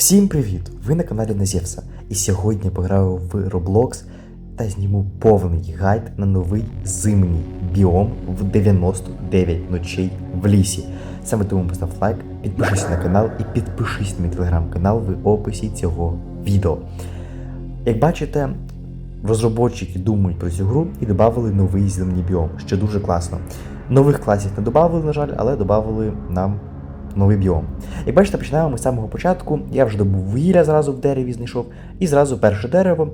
Всім привіт! Ви на каналі Назєвса. І сьогодні пограю в Roblox та зніму повний гайд на новий зимній біом в 99 ночей в лісі. Саме тому постав лайк, підпишись на канал і підпишись на мій телеграм-канал в описі цього відео. Як бачите, розробники думають про цю гру і додали новий зимній біом, що дуже класно. Нових класів не додали, на жаль, але додали нам новий біом. Як бачите, починаємо ми з самого початку. Я вже добув вугілля зразу в дереві знайшов. І зразу перше дерево,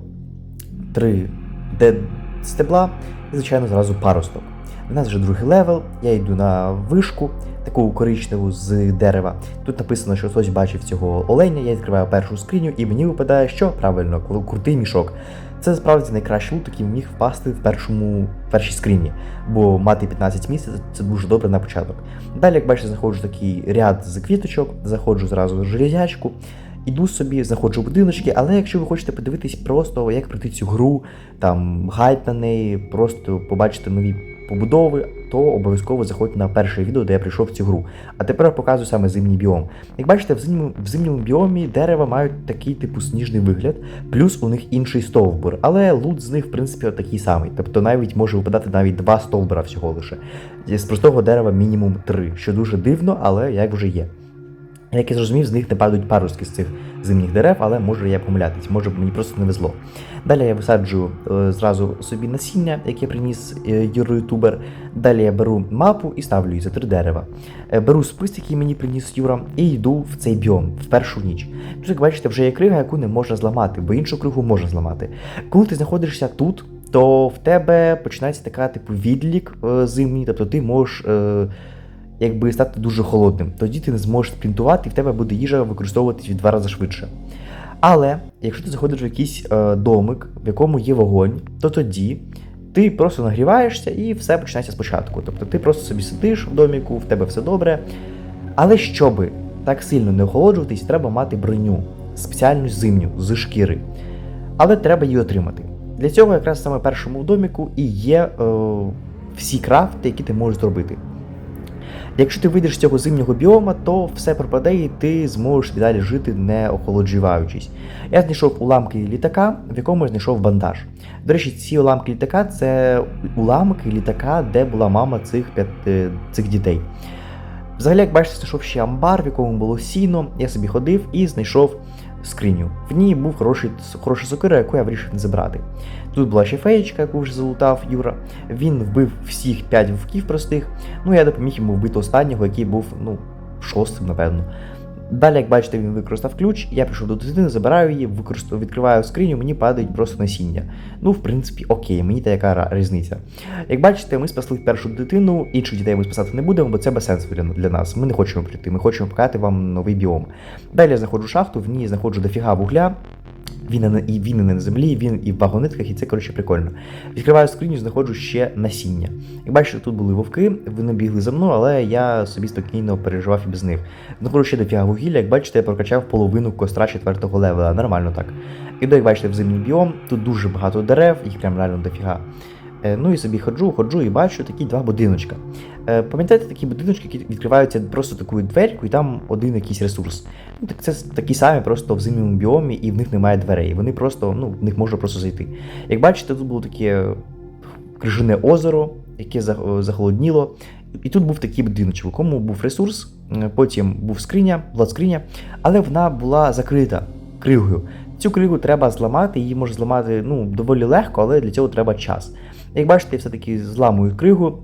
три де стебла, і, звичайно, зразу паросток. У нас вже другий левел, я йду на вишку, таку коричневу з дерева. Тут написано, що хтось бачив цього оленя, я відкриваю першу скриню, і мені випадає, що правильно, крутий мішок. Це справді найкращий лут, який міг впасти в першому першій скрині, бо мати 15 місць це дуже добре на початок. Далі, як бачите, заходжу в такий ряд з квіточок, заходжу зразу в железячку, іду собі, заходжу в будиночки, але якщо ви хочете подивитись просто, як пройти цю гру, там гайд на неї, просто побачити нові побудови, то обов'язково заходьте на перше відео, де я прийшов в цю гру. А тепер показую саме зимній біом. Як бачите, в зимньому, в зимньому біомі дерева мають такий типу сніжний вигляд, плюс у них інший стовбур, але лут з них, в принципі, такий самий. Тобто навіть може випадати навіть два стовбура всього лише. З простого дерева мінімум три, що дуже дивно, але як вже є. Як я зрозумів, з них не падають паростки з цих зимніх дерев, але може я помилятись, може мені просто не везло. Далі я висаджую е, зразу собі насіння, яке приніс е, Юра-ютубер. Далі я беру мапу і ставлю її за три дерева. Е, беру спис, який мені приніс Юра, і йду в цей біом в першу ніч. Тут, як бачите, вже є крига, яку не можна зламати, бо іншу кригу можна зламати. Коли ти знаходишся тут, то в тебе починається така типу відлік зимній, тобто ти можеш. Якби стати дуже холодним. Тоді ти не зможеш спринтувати, і в тебе буде їжа використовуватись в два рази швидше. Але якщо ти заходиш в якийсь е, домик, в якому є вогонь, то тоді ти просто нагріваєшся і все починається спочатку. Тобто ти просто собі сидиш в доміку, в тебе все добре. Але щоби так сильно не охолоджуватись, треба мати броню, спеціальну зимню з шкіри. Але треба її отримати. Для цього якраз саме першому доміку і є е, всі крафти, які ти можеш зробити. Якщо ти вийдеш з цього зимнього біома, то все пропаде і ти зможеш далі жити, не охолоджуваючись. Я знайшов уламки літака, в якому я знайшов бандаж. До речі, ці уламки літака це уламки літака, де була мама цих п'яти цих дітей. Взагалі, як бачите, знайшов ще амбар, в якому було сіно. Я собі ходив і знайшов скриню. В ній був хороший, хороша сокира, яку я вирішив не забрати. Тут була ще феєчка, яку вже залутав Юра. Він вбив всіх 5 вовків простих. Ну я допоміг йому вбити останнього, який був, ну, шостим, напевно. Далі, як бачите, він використав ключ, я прийшов до дитини, забираю її, використав, відкриваю скриню, мені падають просто насіння. Ну, в принципі, окей, мені та яка різниця. Як бачите, ми спасли першу дитину, інших дітей ми спасати не будемо, бо це без сенсу для, нас. Ми не хочемо прийти, ми хочемо показати вам новий біом. Далі я заходжу в шахту, в ній знаходжу дофіга вугля. Він і він і не на землі, він і в вагонитках, і це коротше прикольно. Відкриваю скриню, знаходжу ще насіння. Як бачите, тут були вовки, вони бігли за мною, але я собі спокійно переживав і без них. Знаходжу ще дофіга вугілля, як бачите, я прокачав половину костра четвертого левела, нормально так. Іду, як бачите, в зимній біом, тут дуже багато дерев, їх прям реально дофіга. Е, Ну і собі ходжу, ходжу і бачу такі два будиночка. Е, Пам'ятаєте такі будиночки, які відкриваються просто такою дверку, і там один якийсь ресурс. Ну, так Це такі самі просто в зимньому біомі, і в них немає дверей. Вони просто, ну, в них можна просто зайти. Як бачите, тут було таке крижане озеро, яке захолодніло. І тут був такий будиночок, у якому був ресурс, е, потім був скриня, була скриня, але вона була закрита кригою. Цю кригу треба зламати, її можна зламати ну, доволі легко, але для цього треба час. Як бачите, я все-таки зламую кригу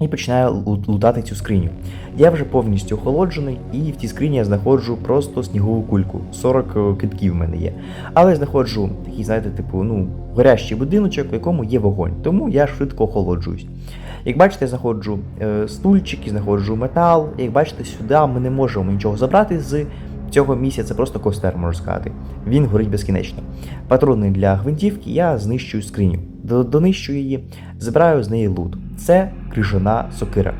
і починаю лутати цю скриню. Я вже повністю охолоджений, і в цій скрині я знаходжу просто снігову кульку. 40 китків в мене є. Але я знаходжу такий, знаєте, типу, ну, горящий будиночок, в якому є вогонь, тому я швидко охолоджуюсь. Як бачите, я знаходжу е, стульчики, знаходжу метал. Як бачите, сюди ми не можемо нічого забрати з цього місця, це просто костер, можна сказати. Він горить безкінечно. Патрони для гвинтівки я знищую скриню. Донищую її, забираю з неї лут. Це крижана сокира.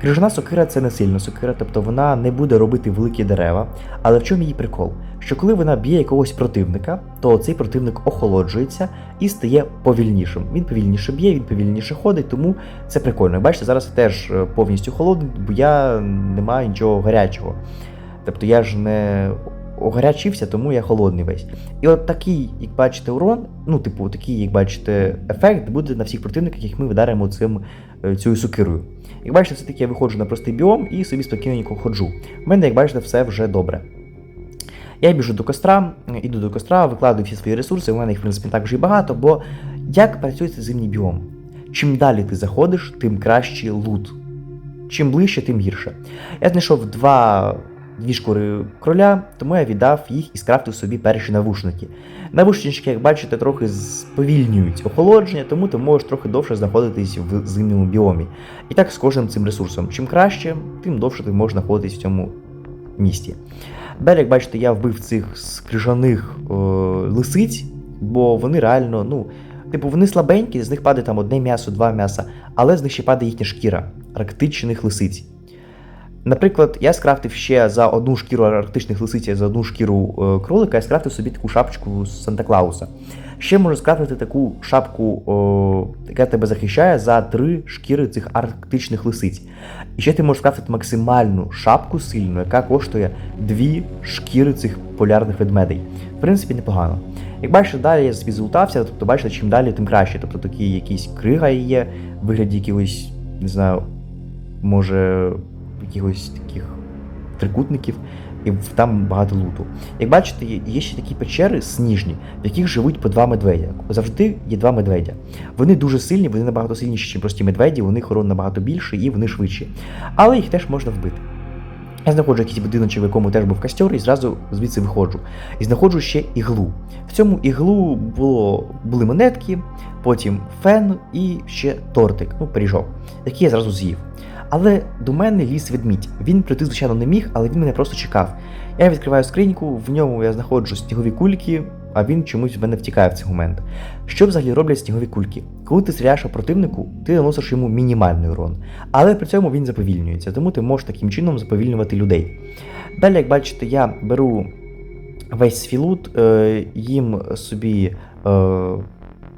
Крижана сокира це не сильна сокира, тобто вона не буде робити великі дерева. Але в чому її прикол? Що коли вона б'є якогось противника, то цей противник охолоджується і стає повільнішим. Він повільніше б'є, він повільніше ходить, тому це прикольно. Бачите, зараз я теж е, повністю холодний, бо я не маю нічого гарячого. Тобто я ж не огарячився, тому я холодний весь. І от такий, як бачите, урон, ну, типу, такий, як бачите, ефект буде на всіх противниках, яких ми вдаримо цим, е, цією сукирою. Як бачите, все-таки я виходжу на простий біом і собі спокійненько ходжу. У мене, як бачите, все вже добре. Я біжу до костра, іду до костра, викладаю всі свої ресурси, у мене їх, в принципі, не так вже і багато, бо як працює цей зимній біом? Чим далі ти заходиш, тим кращий лут. Чим ближче, тим гірше. Я знайшов два, дві шкури кроля, тому я віддав їх і скрафтив собі перші навушники. Навушнички, як бачите, трохи сповільнюють охолодження, тому ти можеш трохи довше знаходитись в зимньому біомі. І так з кожним цим ресурсом. Чим краще, тим довше ти можеш знаходитись в цьому місті. Далі, як бачите, я вбив цих скрижаних е, лисиць, бо вони реально, ну, типу, вони слабенькі, з них падає там одне м'ясо, два м'яса, але з них ще падає їхня шкіра арктичних лисиць. Наприклад, я скрафтив ще за одну шкіру арктичних лисиць, і за одну шкіру е, кролика, я скрафтив собі таку шапочку з Санта-Клауса. Ще можу скрафтити таку шапку, о, яка тебе захищає за три шкіри цих арктичних лисиць. І ще ти можеш скрафтити максимальну шапку сильну, яка коштує дві шкіри цих полярних ведмедей. В принципі, непогано. Як бачите, далі я собі тобто бачите, чим далі, тим краще. Тобто такі якісь крига є, вигляді якихось, не знаю, може, якихось таких трикутників, і там багато луту. Як бачите, є- ще такі печери сніжні, в яких живуть по два медведя. Завжди є два медведя. Вони дуже сильні, вони набагато сильніші, ніж прості медведі, у них урон набагато більший і вони швидші. Але їх теж можна вбити. Я знаходжу якийсь будиночок, в якому теж був костер, і зразу звідси виходжу. І знаходжу ще іглу. В цьому іглу було, були монетки, потім фен і ще тортик, ну, пиріжок, який я зразу з'їв. Але до мене ліз ведмідь. Він прийти, звичайно, не міг, але він мене просто чекав. Я відкриваю скриньку, в ньому я знаходжу снігові кульки, а він чомусь в мене втікає в цей момент. Що взагалі роблять снігові кульки? Коли ти стріляєш по противнику, ти наносиш йому мінімальний урон, але при цьому він заповільнюється, тому ти можеш таким чином заповільнювати людей. Далі, як бачите, я беру весь свій лут, е, їм собі е,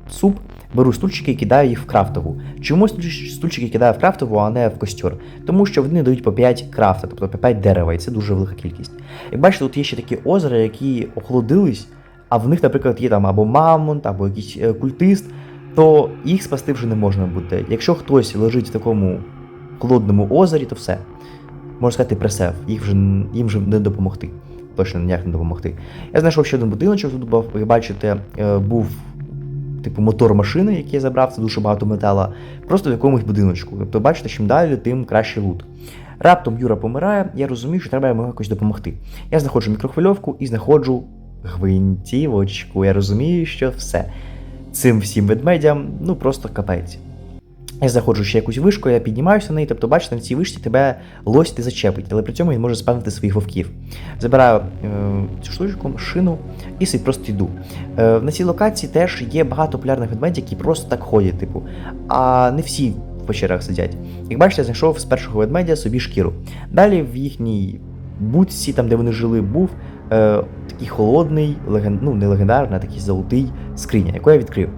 суп, беру стульчики і кидаю їх в крафтову. Чому стульчики кидаю в крафтову, а не в костер? Тому що вони дають по 5 крафта, тобто по 5 дерева, і це дуже велика кількість. Як бачите, тут є ще такі озера, які охолодились, а в них, наприклад, є там або мамонт, або якийсь е, культист, то їх спасти вже не можна буде. Якщо хтось лежить в такому холодному озері, то все. Можна сказати, пресев, їх вже, їм вже не допомогти. Точно ніяк не допомогти. Я знайшов ще один будиночок, тут ви бачите, е, був типу мотор машини, який я забрав, це дуже багато метала, просто в якомусь будиночку. Тобто, бачите, чим далі, тим краще лут. Раптом Юра помирає, я розумію, що треба йому якось допомогти. Я знаходжу мікрохвильовку і знаходжу гвинтівочку. Я розумію, що все. Цим всім ведмедям, ну просто капець. Я заходжу ще якусь вишку, я піднімаюся на неї, тобто, бачите, на цій вишці тебе лось не зачепить, але при цьому він може спавнити своїх вовків. Забираю е, цю штучку, шину і собі просто йду. Е, на цій локації теж є багато полярних ведмедів, які просто так ходять, типу, а не всі в печерах сидять. Як бачите, я знайшов з першого ведмедя собі шкіру. Далі в їхній будці, там де вони жили, був е, такий холодний, леген... ну не легендарний, а такий золотий скриня, яку я відкрив.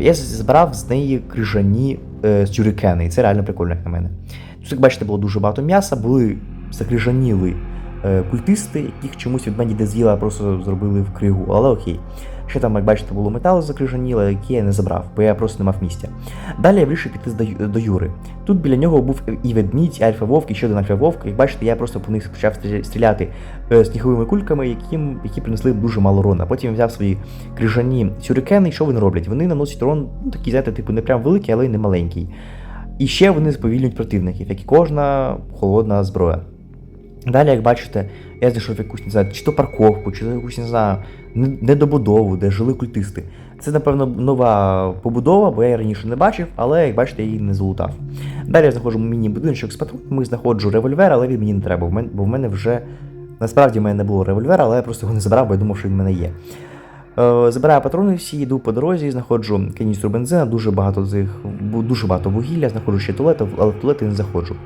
Я збирав з неї крижані сюрикени, і це реально прикольно, як на мене. Тут, як бачите, було дуже багато м'яса, були закрижаніли е, культисти, яких чомусь від мене де з'їла, просто зробили в кригу, але окей. Ще там, як бачите, було металу закрижаніло, який я не забрав, бо я просто не мав місця. Далі я вирішив піти до, Юри. Тут біля нього був і ведмідь, і альфа-вовк, і ще один альфа-вовк. Як бачите, я просто по них почав стріляти е, сніговими кульками, яким, які принесли дуже мало урона. Потім взяв свої крижані сюрикени, і що вони роблять? Вони наносять урон, ну такий, знаєте, типу, не прям великий, але й не маленький. І ще вони сповільнюють противників, як і кожна холодна зброя. Далі, як бачите, я знайшов якусь, не знаю, чи то парковку, чи то якусь, не знаю, недобудову, де жили культисти. Це, напевно, нова побудова, бо я її раніше не бачив, але як бачите, я її не залутав. Далі я знаходжу міні-будиночок з патронами, знаходжу револьвер, але він мені не треба, бо в мене, вже насправді в мене не було револьвера, але я просто його не забрав, бо я думав, що він в мене є. Е, Забираю патрони всі, йду по дорозі, знаходжу каністру бензина, дуже багато з їх, дуже багато вугілля, знаходжу ще туалет, але в туалет я не заходжу.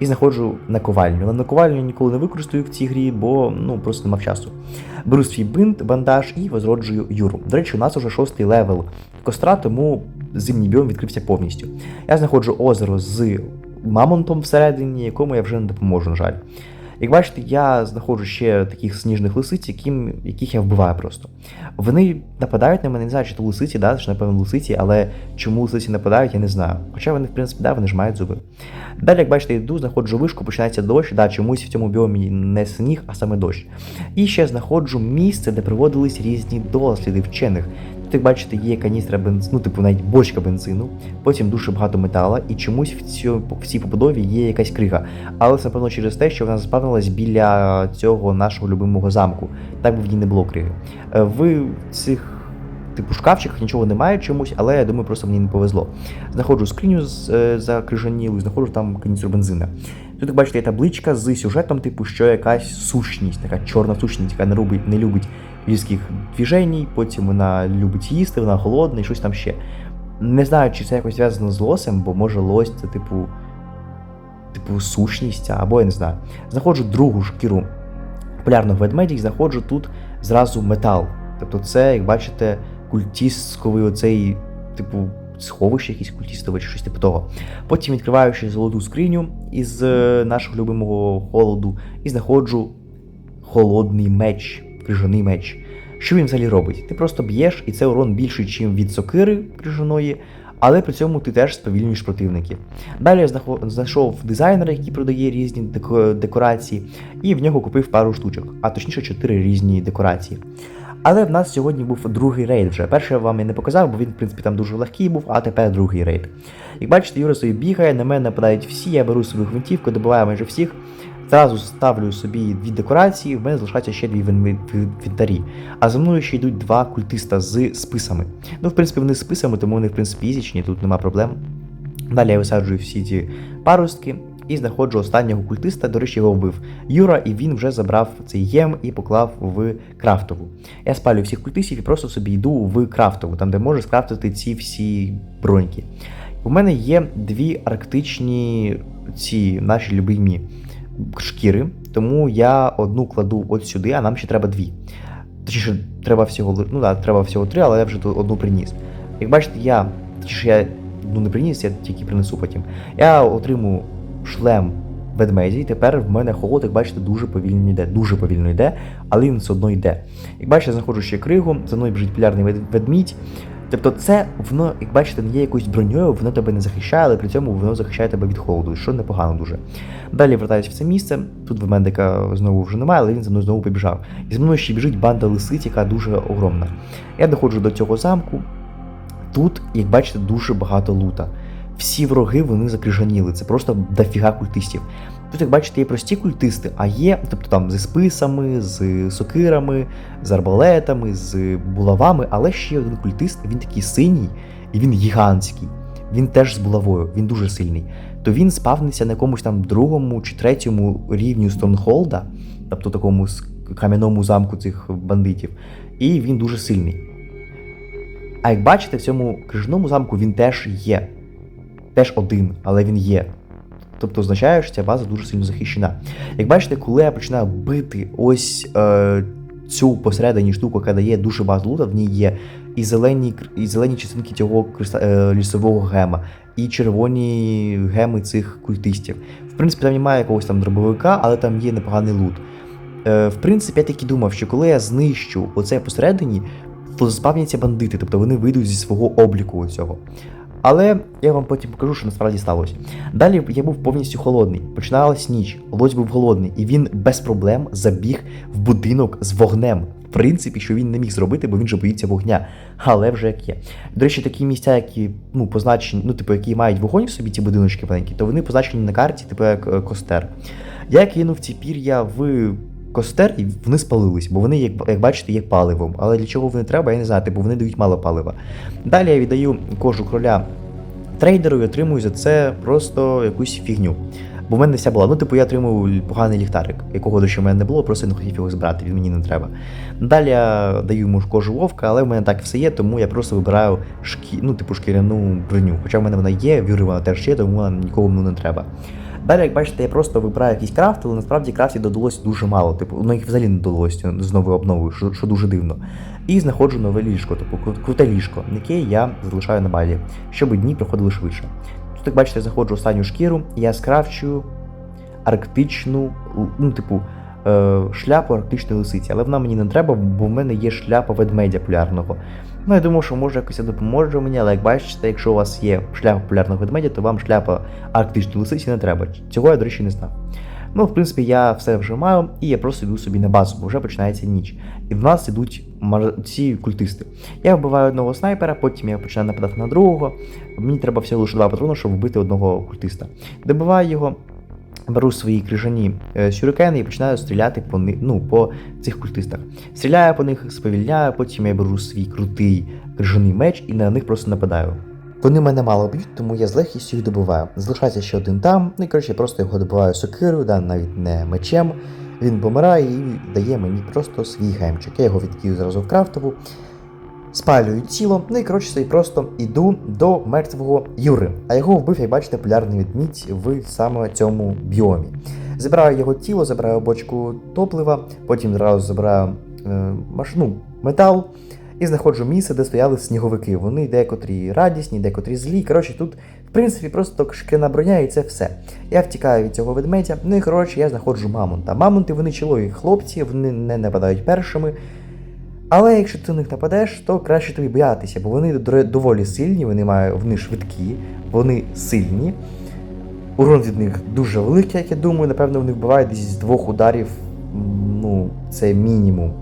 І знаходжу наковальню. Але наковальню ніколи не використаю в цій грі, бо ну просто не мав часу. Беру свій бинт, бандаж і возроджую Юру. До речі, у нас уже шостий левел костра, тому зимній біом відкрився повністю. Я знаходжу озеро з мамонтом всередині, якому я вже не допоможу, на жаль. Як бачите, я знаходжу ще таких сніжних лисиць, яким, яких я вбиваю просто. Вони нападають на мене, не знаю, чи то лисиці, да, чи напевно лисиці, але чому лисиці нападають, я не знаю. Хоча вони, в принципі, да, вони ж мають зуби. Далі, як бачите, йду, знаходжу вишку, починається дощ, да, чомусь в цьому біомі не сніг, а саме дощ. І ще знаходжу місце, де проводились різні досліди вчених. Тут, як бачите, є каністра бензину, ну, типу навіть бочка бензину, потім дуже багато метала, і чомусь в, цьому, в цій побудові є якась крига. Але це, напевно, через те, що вона заспавнилась біля цього нашого любимого замку. Так би в ній не було криги. Е, В цих. Типу шкафчиках нічого немає чомусь, але я думаю, просто мені не повезло. Знаходжу скриню з, е, закрижанілу, знаходжу там каністру бензина. Тут, як бачите, є табличка з сюжетом, типу, що якась сущність, така чорна сущність, яка не любить, не любить різких двіжень, потім вона любить їсти, вона голодна і щось там ще. Не знаю, чи це якось зв'язано з лосем, бо може лось це, типу, типу, сущність, або я не знаю. Знаходжу другу шкіру полярного ведмедя і знаходжу тут зразу метал. Тобто, це, як бачите, культістковий оцей, типу, сховище якесь культістове чи щось типу того. Потім відкриваю ще золоту скриню із е, нашого любимого холоду і знаходжу холодний меч, крижаний меч. Що він взагалі робить? Ти просто б'єш, і це урон більший, ніж від сокири крижаної, але при цьому ти теж сповільнюєш противників. Далі я знайшов дизайнера, який продає різні декорації, і в нього купив пару штучок, а точніше чотири різні декорації. Але в нас сьогодні був другий рейд вже. Перший я вам і не показав, бо він, в принципі, там дуже легкий був, а тепер другий рейд. Як бачите, Юра собі бігає, на мене нападають всі, я беру собі гвинтівку, добиваю майже всіх. Зразу ставлю собі дві декорації, в мене залишаються ще дві в інвен- в інвентарі. А за мною ще йдуть два культиста з списами. Ну, в принципі, вони з списами, тому вони, в принципі, ізічні, тут нема проблем. Далі я висаджую всі ці паростки і знаходжу останнього культиста, до речі, його вбив Юра, і він вже забрав цей єм і поклав в крафтову. Я спалю всіх культистів і просто собі йду в крафтову, там де можу скрафтити ці всі броньки. У мене є дві арктичні ці наші любимі шкіри, тому я одну кладу от сюди, а нам ще треба дві. Точніше, треба всього, ну да, треба всього три, але я вже тут одну приніс. Як бачите, я, точніше, я ну не приніс, я тільки принесу потім. Я отримую шлем ведмеді, і тепер в мене холод, як бачите, дуже повільно йде. Дуже повільно йде, але він все одно йде. Як бачите, я знаходжу ще кригу, за мною біжить полярний ведмідь. Тобто це воно, як бачите, не є якоюсь броньою, воно тебе не захищає, але при цьому воно захищає тебе від холоду, що непогано дуже. Далі вертаюся в це місце. Тут ведмедика знову вже немає, але він за мною знову побіжав. І за мною ще біжить банда лисиць, яка дуже огромна. Я доходжу до цього замку. Тут, як бачите, дуже багато лута. Всі вороги вони закрижаніли, це просто дофіга культистів. Тут, як бачите, є прості культисти, а є, тобто там зі списами, з сокирами, з арбалетами, з булавами, але ще є один культист, він такий синій і він гігантський. Він теж з булавою, він дуже сильний. То він спавниться на якомусь там другому чи третьому рівню Стронхолда, тобто такому кам'яному замку цих бандитів, і він дуже сильний. А як бачите, в цьому крижаному замку він теж є. Теж один, але він є. Тобто означає, що ця база дуже сильно захищена. Як бачите, коли я починаю бити ось е, цю посередині штуку, яка дає дуже багато лута, в ній є і зелені, і зелені частинки цього е, лісового гема, і червоні геми цих культистів. В принципі, там немає якогось там дробовика, але там є непоганий лут. Е, в принципі, я таки думав, що коли я знищу оце посередині, то заспавняться бандити, тобто вони вийдуть зі свого обліку цього. Але я вам потім покажу, що насправді сталося. Далі я був повністю холодний. Починалась ніч, лось був голодний, і він без проблем забіг в будинок з вогнем. В принципі, що він не міг зробити, бо він же боїться вогня. Але вже як є. До речі, такі місця, які ну, позначені, ну, типу, які мають вогонь в собі, ці будиночки маленькі, то вони позначені на карті, типу як е, костер. Я кинув ці пір'я в костер, і вони спалились, бо вони, як, як бачите, є паливом. Але для чого вони треба, я не знаю, бо вони дають мало палива. Далі я віддаю кожу кроля трейдеру і отримую за це просто якусь фігню. Бо в мене вся була. Ну, типу, я отримав поганий ліхтарик, якого до що в мене не було, просто я не хотів його збирати, він мені не треба. Далі я даю йому кожу вовка, але в мене так все є, тому я просто вибираю шкі... ну, типу, шкіряну броню. Хоча в мене вона є, в вона теж є, тому нікому не треба. Далі, як бачите, я просто вибираю якийсь крафт, але насправді крафтів додалось дуже мало. Типу, ну їх взагалі не додалось з новою обновою, що, що дуже дивно. І знаходжу нове ліжко, типу круте ліжко, яке я залишаю на базі, щоб дні проходили швидше. Тут, як бачите, я заходжу в останню шкіру, я скрафчую арктичну, ну, типу, е, шляпу арктичної лисиці. Але вона мені не треба, бо в мене є шляпа ведмедя полярного. Ну, я думав, що може якось допоможе мені, але як бачите, якщо у вас є шляпа полярного ведмедя, то вам шляпа арктичної лисиці не треба. Цього я, до речі, не знав. Ну, в принципі, я все вже маю, і я просто йду собі на базу, бо вже починається ніч. І в нас ідуть мар- ці культисти. Я вбиваю одного снайпера, потім я починаю нападати на другого. Мені треба всього лише два патрони, щоб вбити одного культиста. Добиваю його, беру свої крижані е, сюрикени і починаю стріляти по, ну, по цих культистах. Стріляю по них, сповільняю, потім я беру свій крутий крижаний меч і на них просто нападаю. Вони мене мало б'ють, тому я з легкістю їх добиваю. Залишається ще один там, ну і коротше, просто його добиваю сокирою, да, навіть не мечем. Він помирає і дає мені просто свій гемчик. Я його відкину зразу в крафтову, спалюю тіло, ну і коротше собі просто іду до мертвого Юри. А його вбив, як бачите, полярний відмідь в саме цьому біомі. Забираю його тіло, забираю бочку топлива, потім зразу забираю е, машину, метал. І знаходжу місце, де стояли сніговики. Вони декотрі радісні, декотрі злі. Коротше, тут, в принципі, просто шкляна броня і це все. Я втікаю від цього ведмедя. Ну і коротше, я знаходжу мамонта. Мамонти вони чоловік хлопці, вони не нападають першими. Але якщо ти на них нападеш, то краще тобі боятися, бо вони доволі сильні, вони мають, вони швидкі, вони сильні. Урон від них дуже великий, як я думаю, напевно, вони вбивають десь з двох ударів. Ну, це мінімум.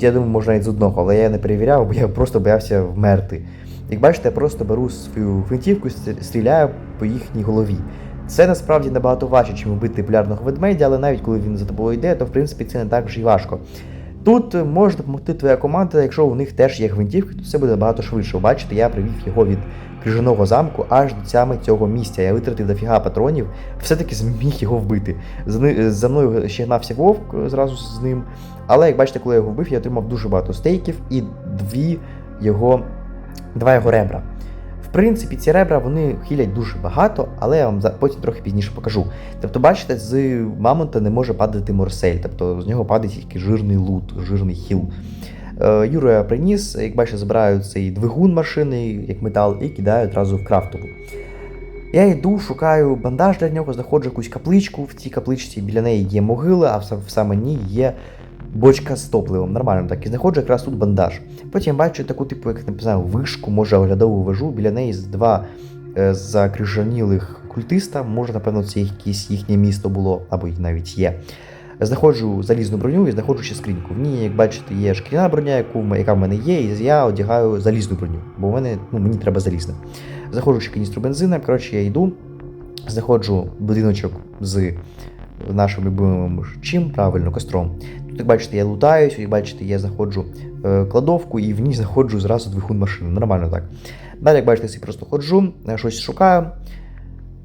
Я думаю, можна навіть з одного, але я не перевіряв, бо я просто боявся вмерти. Як бачите, я просто беру свою гвинтівку стріляю по їхній голові. Це насправді набагато важче, ніж вбити полярного ведмедя, але навіть коли він за тобою йде, то в принципі це не так вже й важко. Тут може допомогти твоя команда, якщо у них теж є гвинтівки, то це буде набагато швидше. Бачите, я привів його від крижаного замку аж до саме цього місця. Я витратив дофіга патронів, все-таки зміг його вбити. За мною ще гнався вовк е, зразу з ним. Але як бачите, коли я його вбив, я отримав дуже багато стейків і дві його, два його ребра. В принципі, ці ребра вони хілять дуже багато, але я вам потім трохи пізніше покажу. Тобто, бачите, з мамонта не може падати морсель, тобто з нього падає тільки жирний лут, жирний хіл. Е, Юру я приніс, як бачите, забираю цей двигун машини, як метал, і кидаю одразу в крафтову. Я йду, шукаю бандаж для нього, знаходжу якусь капличку. В цій капличці біля неї є могила, а в сам- в ній є бочка з топливом. Нормально так. І знаходжу якраз тут бандаж. Потім бачу таку, типу, як не знаю, вишку, може оглядову вежу. Біля неї з два е, закрижанілих культиста. Може, напевно, це якесь їхнє місто було, або навіть є. Знаходжу залізну броню і знаходжу ще скриньку. В ній, як бачите, є шкіряна броня, яку, яка в мене є, і я одягаю залізну броню, бо в мене, ну, мені треба залізна. Заходжу ще каністру бензина, коротше, я йду, знаходжу будиночок з нашим любимим чим, правильно, костром. Тут, як бачите, я лутаюсь, як бачите, я знаходжу е, кладовку і в ній знаходжу зразу двигун машини. Нормально так. Далі, як бачите, я просто ходжу, е, щось шукаю.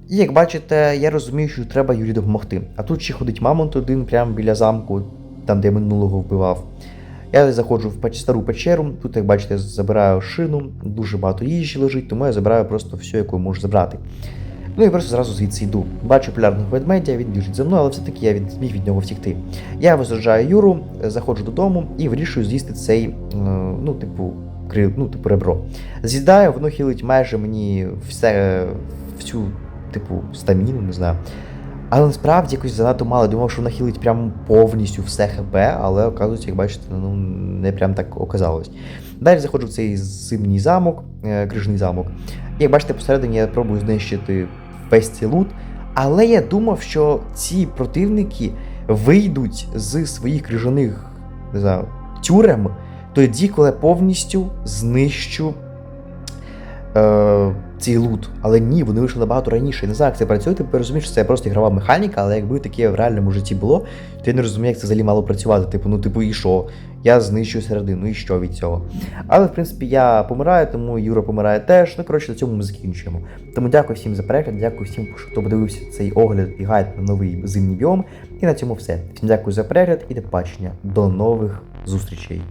І як бачите, я розумію, що треба Юрі допомогти. А тут ще ходить мамонт один прямо біля замку, там, де я минулого вбивав. Я заходжу в стару печеру. Тут, як бачите, забираю шину, дуже багато їжі лежить, тому я забираю просто все, яку можу забрати. Ну і просто зразу звідси йду. Бачу полярного ведмедя, він біжить за мною, але все-таки я від, зміг від нього втікти. Я визражаю Юру, е, заходжу додому і вирішую з'їсти цей, е, ну, типу, кри, ну, типу, ребро. З'їдаю, воно хилить майже мені все, всю, типу, стаміну, не знаю. Але насправді якось занадто мало. Думав, що вона хилить прям повністю все ХП, але оказується, як бачите, ну не прям так оказалось. Далі заходжу в цей зимній замок, е, крижний замок. І як бачите, посередині я пробую знищити весь цей лут. Але я думав, що ці противники вийдуть з своїх крижаних не знаю, тюрем тоді, коли повністю знищу е, цей лут. Але ні, вони вийшли набагато раніше. Я не знаю, як це працює. Ти розумієш, що це просто ігрова механіка, але якби таке в реальному житті було, я не розумію, як це взагалі мало працювати. Типу, ну, типу, і що? Я знищую середину, і що від цього? Але в принципі я помираю, тому Юра помирає теж. Ну, коротше, на цьому ми закінчуємо. Тому дякую всім за перегляд, дякую всім, хто подивився цей огляд і гайд на новий зимній біом. І на цьому все. Всім дякую за перегляд і до побачення. До нових зустрічей.